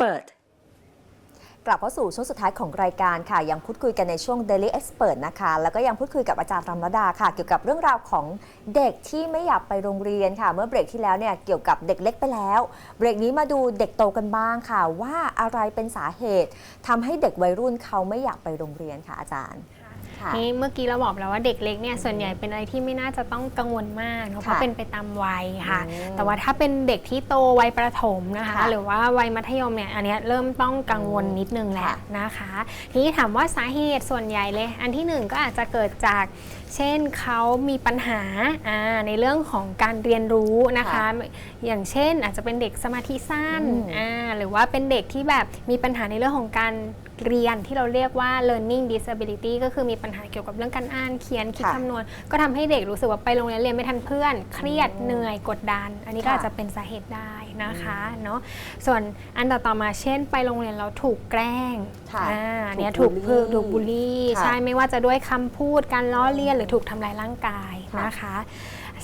Expert กลับเข้าสู่ช่วงสุดท้ายของรายการค่ะ ยังพูดคุยกันในช่วง Daily Expert นะคะ แล้วก็ยังพูดคุยกับอาจารย์รำรดาค่ะ เกี่ยวกับเรื่องราวของเด็กที่ไม่อยากไปโรงเรียนค่ะ เมื่อเบรกที่แล้วเนี่ยเกี่ยวกับเด็กเล็กไปแล้ว เบรกนี้มาดูเด็กโตกันบ้างค่ะ ว่าอะไรเป็นสาเหตุทำให้เด็กวัยรุ่นเขาไม่อยากไปโรงเรียนค่ะอาจารย์ นี่เมื่อกี้เราบอกแล้วว่าเด็กเล็กเนี่ยส่วนใหญ่เป็นอะไรที่ไม่น่าจะต้องกังวลมากเนอะเพราะค่ะเป็นไปตามวัยค่ะอืมแต่ว่าถ้าเป็นเด็กที่โตวัยประถมนะคะค่ะหรือว่าวัยมัธยมเนี่ยอันเนี้ยเริ่มต้องกังวลนิดนึงแหละค่ะนะคะ ทีนี้ถามว่าสาเหตุส่วนใหญ่เลย อันที่หนึ่งก็อาจจะเกิดจากเช่นเขามีปัญหาอ่าในเรื่องของการเรียนรู้นะคะค่ะอย่างเช่นอาจจะเป็นเด็กสมาธิสั้นอืมอ่าหรือว่าเป็นเด็กที่แบบมีปัญหาในเรื่องของการ เรียนที่เราเรียกว่า learning disability ก็คือมีปัญหาเกี่ยวกับเรื่องการอ่านเขียนคิดค่ะ คำนวณ ก็ทำให้เด็กรู้สึกว่าไปโรงเรียนเรียนไม่ทันเพื่อน เครียดอืมเหนื่อยกดดัน อันนี้ก็ค่ะ อาจจะเป็นสาเหตุได้นะคะเนาะส่วนอันต่อต่อมาเช่น ไปโรงเรียนเราถูกแกล้งค่ะอ่าอันเนี้ยถูถูกกบูลลี่ถูกบูลลี่ค่ะใช่ไม่ว่าจะด้วยคำพูดการล้อเลียนหรือถูกทำลายร่างกายค่ะ นะคะ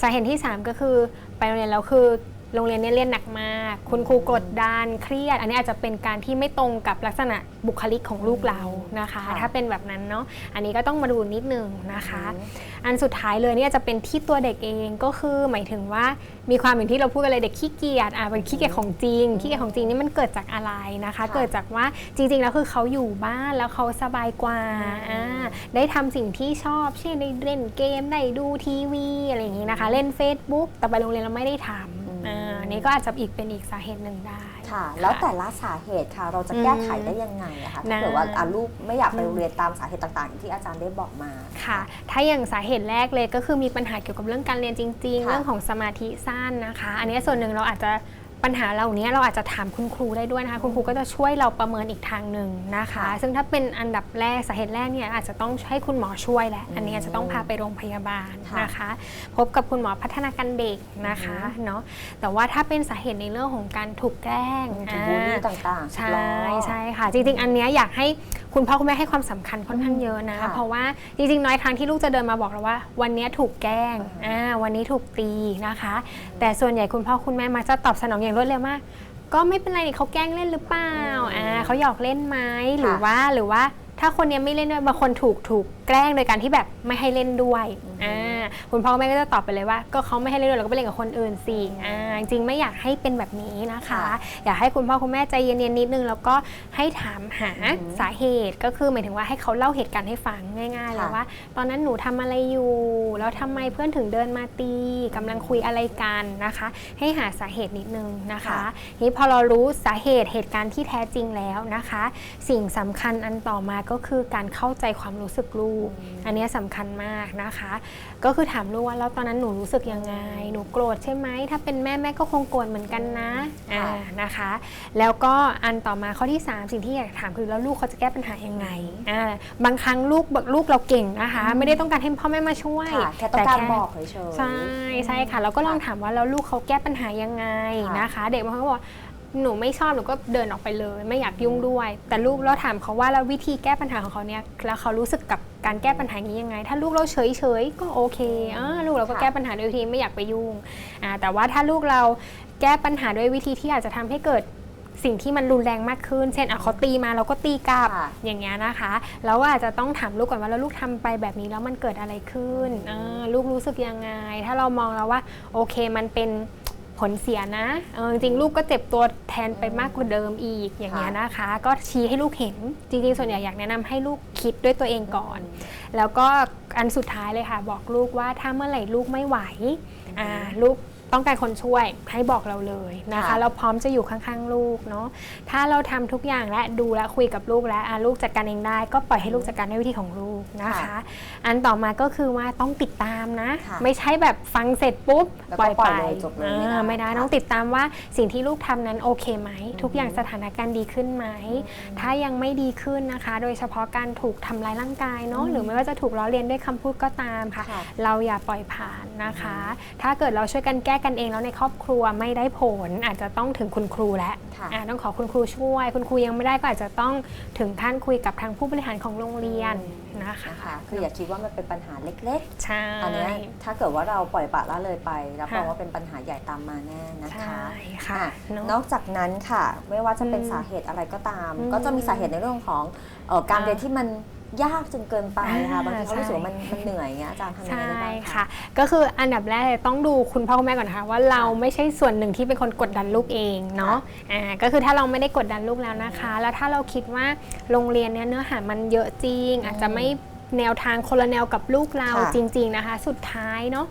สาเหตุที่ 3 ก็คือไปโรงเรียนแล้วคือ โรงเรียนเนี่ยเรียนหนักมาก คุณครูกดดันเครียด อันนี้อาจจะเป็นการที่ไม่ตรงกับลักษณะบุคลิกของลูกเรานะคะค่ะถ้าเป็นแบบนั้นเนาะอันนี้ก็ต้องมาดูนิดนึงนะคะอืมอันสุดท้ายเลยเนี่ยจะเป็นที่ตัวเด็กเองก็คือหมายถึงว่ามีความอย่างที่เราพูดกันเลยเด็กขี้เกียจอะเป็นขี้เกียจของจริงขี้เกียจของจริงนี่มันเกิดจากอะไรนะคะค่ะเกิดจากว่าจริง ๆ แล้วคือเขาอยู่บ้านแล้วเขาสบายกว่าอ่าได้ทำสิ่งที่ชอบ เช่นได้เล่นเกมได้ดูทีวีอะไรอย่างนี้นะคะ เล่น Facebook แต่ไปโรงเรียนเราไม่ได้ทอืมำ อ่าอันนี้ก็อาจจะอีกเป็นอีกสาเหตุหนึ่งได้ ค่ะ แล้วแต่ละสาเหตุค่ะ เราจะแก้ไขได้ยังไงอะคะถ้าเกิดว่าอะลูกไม่อยากไปโรงเรียนตามสาเหตุต่างๆ ที่อาจารย์ได้บอกมา ค่ะ ถ้าอย่างสาเหตุแรกเลยก็คือมีปัญหาเกี่ยวกับเรื่องการเรียนจริง ๆ ค่ะเรื่องของสมาธิสั้นนะคะ อันนี้ส่วนหนึ่งเราอาจจะ ปัญหาเหล่านี้เราอาจจะถามคุณครูได้ด้วยนะคะ คุณครูก็จะช่วยเราประเมินอีกทางหนึ่งนะคะค่ะซึ่งถ้าเป็นอันดับแรกสาเหตุแรกเนี่ยอาจจะต้องให้คุณหมอช่วยแหละอันนี้อาจจะต้องพาไปโรงพยาบาลค่ะนะคะ พบกับคุณหมอพัฒนาการเด็กนะคะอือฮึเนาะแต่ว่าถ้าเป็นสาเหตุในเรื่องของการถูกแกล้งถูกบูลลี่อ่าต่างๆใช่ล้อใช่ค่ะ จริงๆ อันเนี้ยอยากให้คุณพ่อคุณแม่ให้ความสำคัญค่อนข้างเยอะนะค่ะเพราะว่าจริงๆ น้อยครั้งที่ลูกจะเดินมาบอกเราว่า วันเนี้ยถูกแกล้งอ่าวันนี้ถูกตีนะคะ แต่ส่วนใหญ่คุณพ่อคุณแม่มักจะตอบสนองอย่างรวดเร็วมาก ก็ไม่เป็นไรนี่เขาแกล้งเล่นหรือเปล่าอ่าเขาหยอกเล่นไหมหรือว่าหรือว่าถ้าคนเนี้ยไม่เล่นด้วยบางคนถูกถูกแกล้งโดยการที่แบบไม่ให้เล่นด้วยอ่า คุณพ่อคุณแม่ก็จะตอบไปเลยว่า ก็เขาไม่ให้เล่นด้วยเราก็ไปเล่นกับคนอื่นสิอ่าจริงๆไม่อยากให้เป็นแบบนี้นะคะค่ะอยากให้คุณพ่อคุณแม่ใจเย็นๆนิดนึง แล้วก็ให้ถามหาอืมสาเหตุก็คือหมายถึงว่าให้เขาเล่าเหตุการณ์ให้ฟังง่ายๆเลยค่ะว่า ตอนนั้นหนูทำอะไรอยู่ แล้วทำไมเพื่อนถึงเดินมาตีกำลังคุยอะไรกันนะคะ ให้หาสาเหตุนิดนึงนะคะค่ะนี้พอเรารู้สาเหตุเหตุการณ์ที่แท้จริงแล้วนะคะ สิ่งสำคัญอันต่อมาก็คือการเข้าใจความรู้สึกลูก อันเนี้ยสำคัญมากนะคะ ก็คือถามลูกว่าแล้วตอนนั้นหนูรู้สึกยังไง หนูโกรธใช่ไหมถ้าเป็นแม่แม่ก็คงโกรธเหมือนกันนะอ่าค่ะนะคะ แล้วก็อันต่อมาข้อที่ 3 สิ่งที่อยากถามคือแล้วลูกเขาจะแก้ปัญหายังไงอ่าบางครั้งลูกลูกเราเก่งนะคะ ไม่ได้ต้องการให้พ่อแม่มาช่วยค่ะแค่ต้องการบอกเฉยๆใช่ใช่ค่ะแล้วก็ลองถามว่าแล้วลูกเขาแก้ปัญหายังไงค่ะนะคะ เด็กบางคนก็บอก หนูไม่ชอบหนูก็เดินออกไปเลย ไม่อยากยุ่งด้วย แต่ลูกเราถามเขาว่าแล้ววิธีแก้ปัญหาของเขาเนี่ยแล้วเขารู้สึกกับการแก้ปัญหานี้ยังไง ถ้าลูกเราเฉยเฉยๆก็โอเคอ่าลูกเราก็ค่ะแก้ปัญหาด้วยวิธีไม่อยากไปยุ่งอ่าแต่ว่าถ้าลูกเราแก้ปัญหาด้วยวิธีที่อาจจะทำให้เกิดสิ่งที่มันรุนแรงมากขึ้น เช่นอะเขาตีมาเราก็ตีกลับค่ะอย่างเงี้ยนะคะ แล้วก็อาจจะต้องถามลูกก่อนว่าแล้วลูกทำไปแบบนี้แล้วมันเกิดอะไรขึ้นเออลูกรู้สึกยังไง ถ้าเรามองแล้วว่าโอเคมันเป็น ผลเสียนะเออจริงๆลูกก็เจ็บตัวแทนไปมากกว่าเดิมอีกอย่างเงี้ยนะคะ ก็ชี้ให้ลูกเห็นจริงๆ ส่วนใหญ่อยากแนะนำให้ลูกคิดด้วยตัวเองก่อน แล้วก็อันสุดท้ายเลยค่ะ บอกลูกว่าถ้าเมื่อไหร่ลูกไม่ไหวอ่าลูก ต้องการคนช่วยให้บอกเราเลยนะคะ ค่ะ เราพร้อมจะอยู่ข้างๆลูกเนาะถ้าเราทำทุกอย่างและดูและคุยกับลูกแล้วอะลูกจัดการเองได้ ก็ปล่อยให้ลูกจัดการด้วยวิธีของลูกนะคะ ค่ะอันต่อมาก็คือว่าต้องติดตามนะ ค่ะไม่ใช่แบบฟังเสร็จปุ๊บแล้วปก็ล่อยปล่ไปอยเลยจบเลยไม่ได้อ่าไม่ได้ค่ะ ต้องติดตามว่าสิ่งที่ลูกทำนั้นโอเคไหม ทุกอย่างสถานการณ์ดีขึ้นไหม ถ้ายังไม่ดีขึ้นนะคะ โดยเฉพาะการถูกทำร้ายร่างกายเนาะหรือไม่ว่าจะถูกล้อเลียนด้วยคำพูดก็ตามค่ะ ค่ะ เราอย่าปล่อยผ่านนะคะ ถ้าเกิดเราช่วยกันแก้กันเองแล้วในครอบครัวไม่ได้ผลอาจจะต้องถึงคุณครูแล้วค่ะอ่าต้องขอคุณครูช่วย คุณครูยังไม่ได้ก็อาจจะต้องถึงขั้นคุยกับทางผู้บริหารของโรงเรียนนะคะนะคะคืออย่าคิดว่ามันเป็นปัญหาเล็กใช่ๆตอนนี้ยถ้าเกิดว่าเราปล่อยปละละเลยไปรับรองค่ะว่าเป็นปัญหาใหญ่ตามมาแน่นะคะใช่ค่ะอะเนอะนอกจากนั้นค่ะ ไม่ว่าจะเป็นอืมสาเหตุอะไรก็ตามอืมก็จะมีสาเหตุในเรื่องของเอ่อการอ่าเรียนที่มัน ยากจนเกินไปค่ะอ่าบางทีเขารู้สึกว่าใช่มันมันเหนื่อยอย่างเงี้ยอาจารย์ทำยังไงใช่ได้บ้างค่ะ ก็คืออันดับแรกเลยต้องดูคุณพ่อคุณแม่ก่อนนะคะว่าเราไม่ใช่ส่วนหนึ่งที่เป็นคนกดดันลูกเองเนาะอ่าก็คือถ้าเราไม่ได้กดดันลูกแล้วนะคะ แล้วถ้าเราคิดว่าโรงเรียนเนี้ยเนื้อหามันเยอะจริง อาจจะไม่แนวทางคนละแนวกับลูกเราค่ะ จริง ๆนะคะ สุดท้ายเนาะ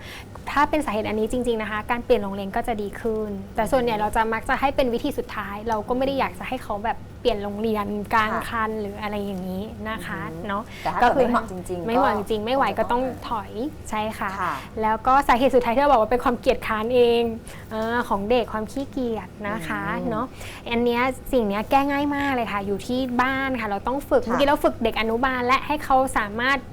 ถ้าเป็นสาเหตุอันนี้จริง ๆนะคะ การเปลี่ยนโรงเรียนก็จะดีขึ้น แต่ส่วนใหญ่เราจะมักจะให้เป็นวิธีสุดท้าย เราก็ไม่ได้อยากจะให้เขาแบบเปลี่ยนโรงเรียนกลางค่ะคันหรืออะไรอย่างนี้นะคะอืมเนาะแต่ถ้าก็เกิดคือไม่เหมาะจริงๆไม่ไหวจริงๆไม่ไหวก็ต้องก็ถอยใช่ค่ะค่ะ แล้วก็สาเหตุสุดท้ายที่เราบอกว่าเป็นความเกลียดค้านเองเออของเด็กความขี้เกียจนะคะอืมเนาะอันเนี้ยสิ่งเนี้ยแก้ง่ายมากเลยค่ะ อยู่ที่บ้านค่ะ เราต้องฝึกค่ะเมื่อกี้เราฝึกเด็กอนุบาลและให้เขาสามารถอือ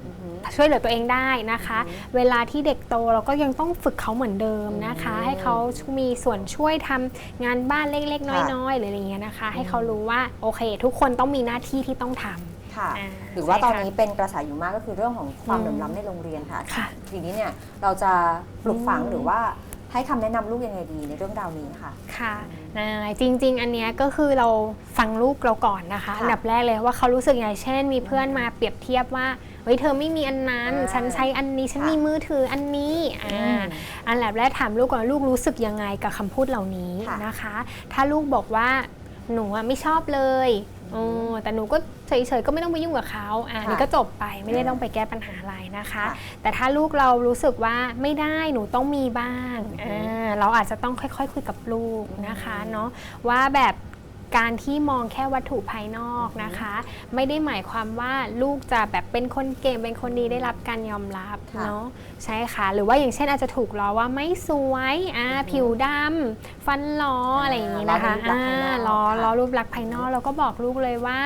หือ ช่วยเหลือตัวเองได้นะคะอืมเวลาที่เด็กโตเราก็ยังต้องฝึกเขาเหมือนเดิมนะคะอืมให้เขามีส่วนช่วยทำงานบ้านเล็กๆค่ะน้อยๆหรืออะไรเงี้ยนะคะ ให้อืมเขารู้ว่าโอเค ทุกคนต้องมีหน้าที่ที่ต้องทำค่ะอ่าหรือว่าใช่ตอนค่ะนี้เป็นกระแสอยู่มากก็คือเรื่องของความอืมเหลื่อมล้ำในโรงเรียนค่ะค่ะ ทีนี้เนี่ยเราจะปลูกฝังอืมหรือว่าให้คำแนะนำลูกยังไงดีในเรื่องราวนี้ค่ะ ค่ะอ่าจริง ๆ อันเนี้ยก็คือเราฟังลูกเราก่อนนะคะค่ะอันดับแรกเลยว่าเขารู้สึกยังไง เช่น มีเพื่อนมาเปรียบเทียบว่า เฮ้ยเธอไม่มีอันนั้นอ่าฉันใช้อันนี้ฉันค่ะมีมือถืออันนี้อ่อืมาอันดับแรกถามลูกก่อนลูกรู้สึกยังไงกับคำพูดเหล่านี้ค่ะนะคะ ถ้าลูกบอกว่าหนูอะไม่ชอบเลยอืมเออแต่หนูก็เฉยๆก็ไม่ต้องไปยุ่งกับเขาอ่าค่ะนี่ก็จบไปไม่ได้อ่าต้องไปแก้ปัญหาอะไรนะคะค่ะแต่ถ้าลูกเรารู้สึกว่าไม่ได้หนูต้องมีบ้างอืมอ่าเราอาจจะต้องค่อยๆ คุยกับลูกนะคะอืมเนาะว่าแบบ การที่มองแค่วัตถุภายนอกนะคะ ไม่ได้หมายความว่าลูกจะแบบเป็นคนเก่งเป็นคนดีได้รับการยอมรับค่ะเนาะใช่ค่ะ หรือว่าอย่างเช่นอาจจะถูกล้อว่าไม่สวยอ่าอือฮึผิวดำฟันล้ออะไรอย่างนี้นะคะล้อในรูปลักษณ์ภายนอกล้อค่ะล้อรูปลักษณ์ภายนอกเราก็บอกลูกเลยว่า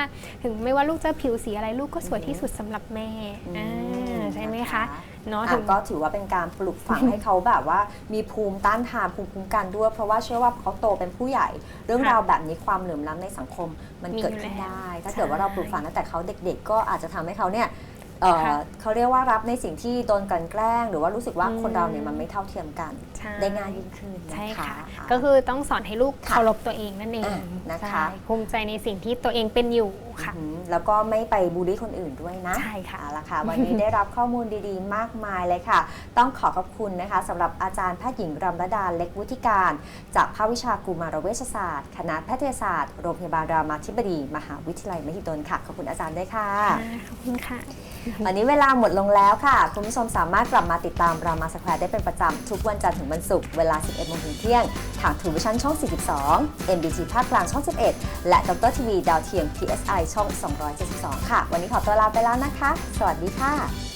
ถึงไม่ว่าลูกจะผิวสีอะไรลูกก็สวยที่สุดสำหรับแม่อ่าใช่ไหมคะ เนาะอะถึงก็ถือว่าเป็นการปลูกฝัง ให้เขาแบบว่ามีภูมิต้านทานภูมิคุ้มกันด้วย เพราะว่าเชื่อว่าพอเขาโตเป็นผู้ใหญ่ เรื่องค่ะราวแบบนี้ความเหลื่อมล้ำในสังคมมันมีเกิดอยู่ขึ้นแล้วได้ ถ้าใช่เกิดว่าเราปลูกฝังตั้งแต่เขาเด็ก ๆ ก็อาจจะทำให้เขาเนี่ยเอ่อค่ะเขาเรียกว่ารับในสิ่งที่โดนกลันแกล้ง หรือว่ารู้สึกว่าอืม คนเราเนี่ยมันไม่เท่าเทียมกัน ใช่ได้ง่ายยิ่งขึ้นนะใช่คะค่ะอะก็คือต้องสอนให้ลูกค่ะเคารพตัวเองนั่นเองอะนะคะ ใช่ภูมิใจในสิ่งที่ตัวเองเป็นอยู่ ค่ะ อืมแล้วก็ไม่ไปบูลลี่คนอื่นด้วยนะใช่ค่ะ เอาละค่ะ วันนี้ได้รับข้อมูลดีๆ มากมายเลยค่ะ ต้องขอขอบคุณนะคะสำหรับอาจารย์แพทย์หญิงรำระดาเล็กวุฒิการ จากภาควิชากุมารเวชศาสตร์ คณะแพทยศาสตร์ โรงพยาบาลรามาธิบดี มหาวิทยาลัยมหิดลค่ะ ขอบคุณอาจารย์ด้วยค่ะขอบคุณค่ะ วันนี้เวลาหมดลงแล้วค่ะ คุณผู้ชมสามารถกลับมาติดตามรามาสแควร์ได้เป็นประจำ ทุกวันจันทร์ถึงวันศุกร์เวลา 11โมงถึงเที่ยง ทางทูวิชั่นช่อง 42 MBT ภาคกลางช่อง 11 และดรทีวีดาวเทียม PSI ช่อง 272 ค่ะ วันนี้ขอตัวลาไปแล้วนะคะ สวัสดีค่ะ